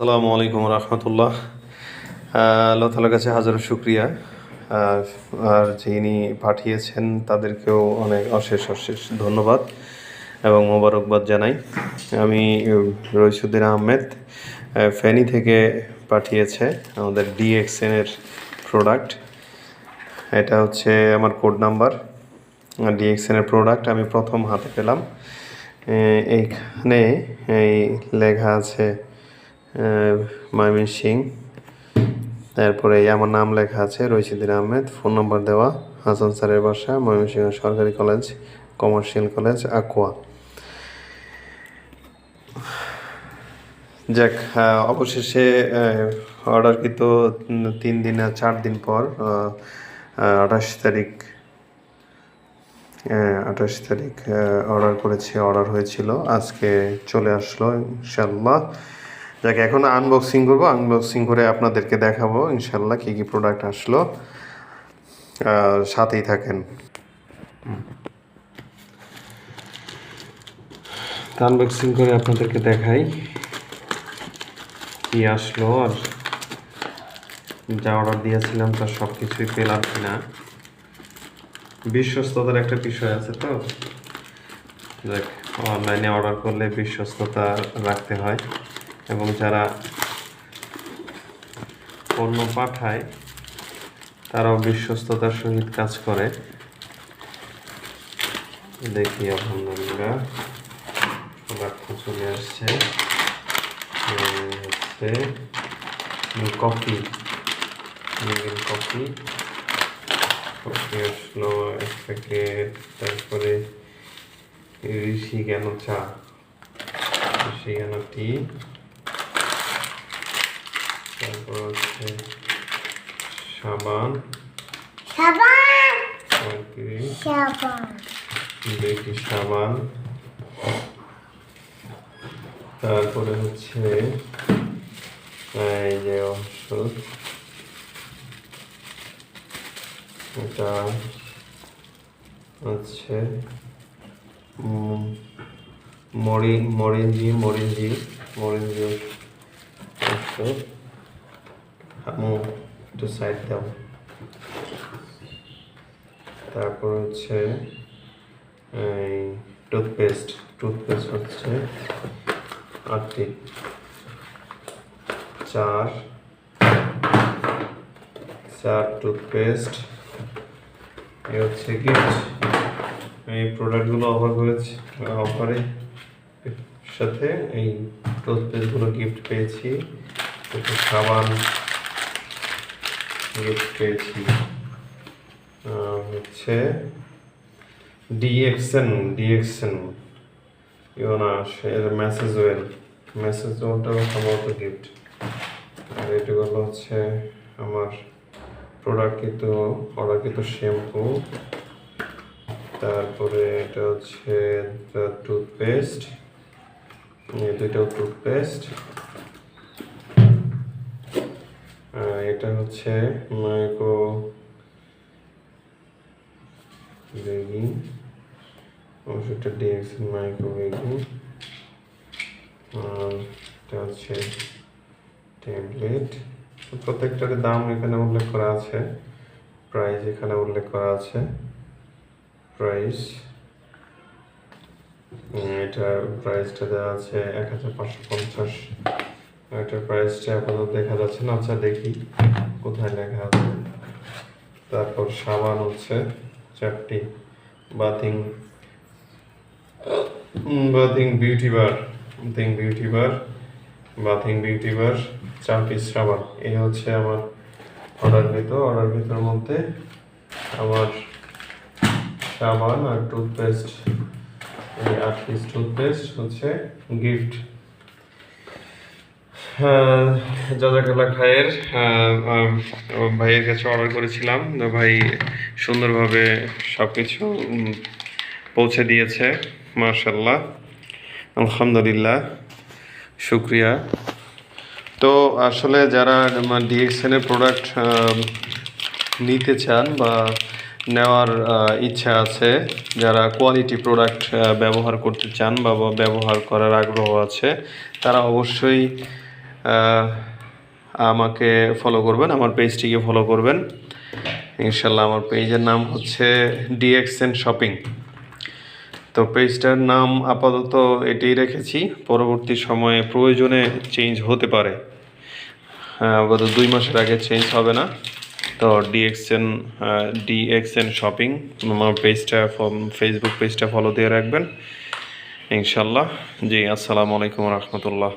আসসালামু আলাইকুম রহমতুল্লাহ। আল্লাহ তালার কাছে হাজারো শুক্রিয়া। আর যিনি পাঠিয়েছেন তাদেরকেও অনেক অশেষ অশেষ ধন্যবাদ এবং মোবারকবাদ জানাই। আমি রইসুদ্দিন আহমেদ আহ, ফেনী থেকে পাঠিয়েছে আমাদের ডিএক্সএন এর প্রোডাক্ট এটা হচ্ছে আমার কোড নাম্বার ডিএক্সএন এর প্রোডাক্ট আমি প্রথম হাতে পেলাম। এইখানে এই লেখা আছে ময়মন সিং। তারপরে আমার নাম লেখা আছে রইসুদ্দিন আহমেদ। ফোন নম্বর দেওয়া হাসান স্যারের বাসা, ময়মনসিংহ সরকারি কলেজ, কমার্শিয়াল কলেজ, আকুয়া। যাক অবশেষে অর্ডার কিন্তু তিন দিন আর চার দিন পর আঠাশ তারিখ আঠাশ তারিখ অর্ডার করেছি অর্ডার হয়েছিল। আজকে চলে আসলো ইনশাল্লাহ যাক, এখন আনবক্সিং করব। আনবক্সিং করে আপনাদেরকে দেখাবো, ইনশাল্লাহ কী কী প্রোডাক্ট আসলো। সাথেই থাকেন। আনবক্সিং করে আপনাদেরকে দেখাই কি আসলো আর যা অর্ডার দিয়েছিলাম তার সব কিছুই পেলাম কিনা। বিশ্বস্ততার একটা বিষয় আছে তো। দেখ অনলাইনে অর্ডার করলে বিশ্বস্ততা রাখতে হয়। এবং যারা পণ্য পাঠায়, তারাও বিশ্বস্ততার সহিত কাজ করে। দেখি, আলহামদুলিল্লাহ। প্রোডাক্ট চলে আসছে। হচ্ছে কফি কফি কফি আসলো এক প্যাকেট তারপরে ঋষি কেন চা। ঋষি কেন টি তারপর হচ্ছে সাবান। সাবান! কয়েকটি সাবান। তারপরে হচ্ছে এই যে ওষুধ। এটা হচ্ছে মরিঞ্জি মরিঞ্জি মরিঞ্জি ওষুধ। আমু একটু সাইড দাও। তারপর হচ্ছে, এই টুথপেস্ট টুথপেস্ট হচ্ছে আটটি, চার চার টুথপেস্ট এই হচ্ছে গিফট এই প্রোডাক্টগুলো অফার করেছি অফারে সাথে এই টুথপেস্টগুলো গিফট পেয়েছি। সাবান গিফট পেয়েছি হচ্ছে ডিএক্সএন ডিএক্সএন ইউনাস এর মেসেজ ওয়েল মেসেজ ওয়েলটাও সম্ভবত গিফট আর এটা হলো হচ্ছে আমার প্রোডাক্ট কিন্তু অর্ডার কিন্তু শ্যাম্পু তারপরে এটা হচ্ছে টুথপেস্ট দুইটাও টুথপেস্ট এটা হচ্ছে মাইক্রো বেগিং ওষুধটা ডিএক্সেল মাইক্রো বেগিং আর এটা হচ্ছে ট্যাবলেট। প্রত্যেকটার দাম এখানে উল্লেখ করা আছে। প্রাইস এখানে উল্লেখ করা আছে। প্রাইস। এটার প্রাইসটা দেওয়া আছে এক হাজার পাঁচশো পঞ্চাশ। এটার প্রাইসটা আপাতত দেখা যাচ্ছে না আচ্ছা দেখি কোথায় লেখা আছে। তারপর সাবান হচ্ছে চারটি bathing bathing beauty bar bathing beauty bar bathing beauty bar চার পিস সাবান। এই হচ্ছে আমার অর্ডার ভিতর অর্ডার ভিতর মধ্যে আমার সাবান আর টুথপেস্ট এই আট পিস টুথপেস্ট হচ্ছে গিফট জাজাকাল্লা খায়ের ভাইয়ের কাছে অর্ডার করেছিলাম। ভাই সুন্দরভাবে সব কিছু পৌঁছে দিয়েছে মার্শাল্লাহ আলহামদুলিল্লাহ, শুক্রিয়া। তো আসলে যারা ডিএক্সএন এর প্রোডাক্ট নিতে চান বা নেওয়ার ইচ্ছা আছে, যারা কোয়ালিটি প্রোডাক্ট ব্যবহার করতে চান বা ব্যবহার করার আগ্রহ আছে, তারা অবশ্যই আমাকে ফলো করবেন, আমার পেজটিকে ফলো করবেন। ইনশাল্লাহ আমার পেজের নাম হচ্ছে ডিএক্সএন শপিং তো পেজটার নাম আপাতত এটাই রেখেছি, পরবর্তী সময়ে প্রয়োজনে চেঞ্জ হতে পারে। গত দুই মাসের আগে চেঞ্জ হবে না। তো ডিএক্সএন ডিএক্সএন শপিং আমার পেজটা ফেসবুক পেজটা ফলো দিয়ে রাখবেন। ইনশাল্লাহ জি, আসসালামু আলাইকুম রহমতুল্লাহ।